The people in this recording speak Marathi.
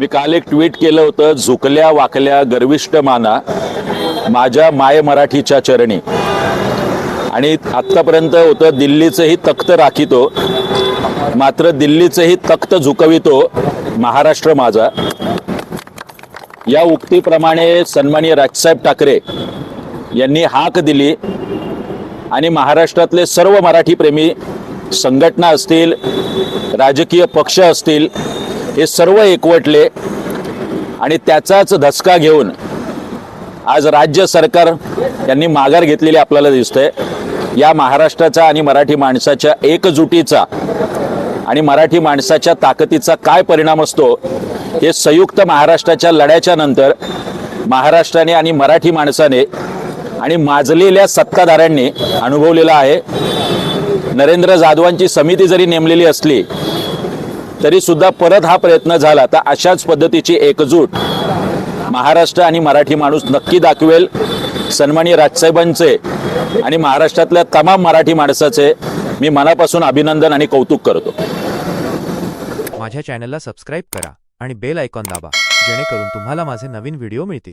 मी काल एक ट्विट केलं होतं झुकल्या वाकल्या गर्विष्ट माना माझ्या माय मराठीच्या चरणी. आणि आत्तापर्यंत होतं दिल्लीचंही तख्त राखितो मात्र दिल्लीचंही तख्त झुकवितो महाराष्ट्र माझा. या उक्तीप्रमाणे सन्माननीय राजसाहेब ठाकरे यांनी हाक दिली आणि महाराष्ट्रातले सर्व मराठी प्रेमी संघटना असतील राजकीय पक्ष असतील हे सर्व एकवटले आणि त्याचाच धसका घेऊन आज राज्य सरकार यांनी माघार घेतलेली आपल्याला दिसतंय. या महाराष्ट्राचा आणि मराठी माणसाच्या एकजुटीचा आणि मराठी माणसाच्या ताकदीचा काय परिणाम असतो हे संयुक्त महाराष्ट्राच्या लढ्याच्या नंतर महाराष्ट्राने आणि मराठी माणसाने आणि माजलेल्या सत्ताधाऱ्यांनी अनुभवलेलं आहे. नरेंद्र जाधवांची समिती जरी नेमलेली असली तरी सुद्धा परत हा प्रयत्न झाला तर अशाच पद्धतीची एकजूट महाराष्ट्र आणि मराठी माणूस नक्की दाखवेल. सन्मानी राजसाहेबांचे आणि महाराष्ट्रातल्या तमाम मराठी माणसाचे मी मनापासून अभिनंदन आणि कौतुक करतो. माझ्या चॅनलला सबस्क्राईब करा आणि बेल आयकॉन दाबा जेणेकरून तुम्हाला माझे नवीन व्हिडिओ मिळतील.